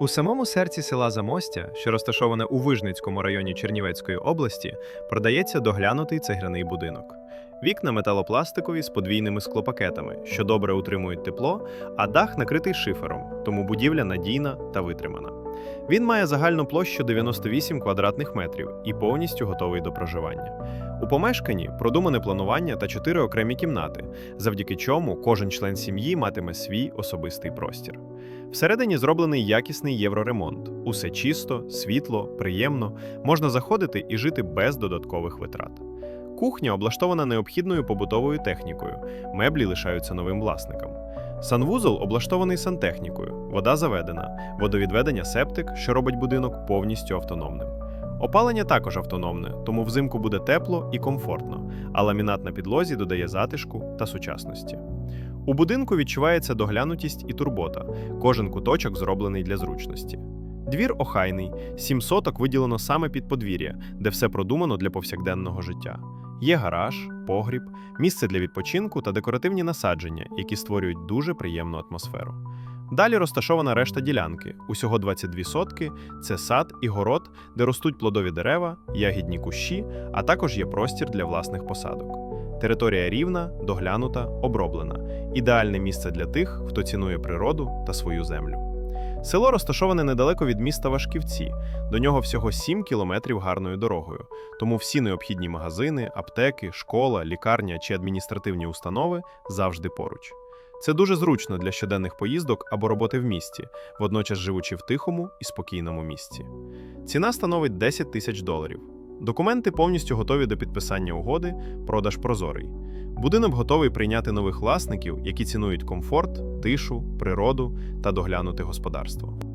У самому серці села Замостя, що розташоване у Вижницькому районі Чернівецької області, продається доглянутий цегляний будинок. Вікна металопластикові з подвійними склопакетами, що добре утримують тепло, а дах накритий шифером, тому будівля надійна та витримана. Він має загальну площу 98 квадратних метрів і повністю готовий до проживання. У помешканні продумане планування та чотири окремі кімнати, завдяки чому кожен член сім'ї матиме свій особистий простір. Всередині зроблений якісний євроремонт. Усе чисто, світло, приємно, можна заходити і жити без додаткових витрат. Кухня облаштована необхідною побутовою технікою, меблі лишаються новим власникам. Санвузол облаштований сантехнікою, вода заведена, водовідведення септик, що робить будинок повністю автономним. Опалення також автономне, тому взимку буде тепло і комфортно, а ламінат на підлозі додає затишку та сучасності. У будинку відчувається доглянутість і турбота. Кожен куточок зроблений для зручності. Двір охайний, сім соток виділено саме під подвір'я, де все продумано для повсякденного життя. Є гараж, погріб, місце для відпочинку та декоративні насадження, які створюють дуже приємну атмосферу. Далі розташована решта ділянки. Усього 22 сотки це сад і город, де ростуть плодові дерева, ягідні кущі, а також є простір для власних посадок. Територія рівна, доглянута, оброблена. Ідеальне місце для тих, хто цінує природу та свою землю. Село розташоване недалеко від міста Вашківці. До нього всього 7 кілометрів гарною дорогою. Тому всі необхідні магазини, аптеки, школа, лікарня чи адміністративні установи завжди поруч. Це дуже зручно для щоденних поїздок або роботи в місті, водночас живучи в тихому і спокійному місці. Ціна становить 10 тисяч доларів. Документи повністю готові до підписання угоди, продаж прозорий. Будинок готовий прийняти нових власників, які цінують комфорт, тишу, природу та доглянути господарство.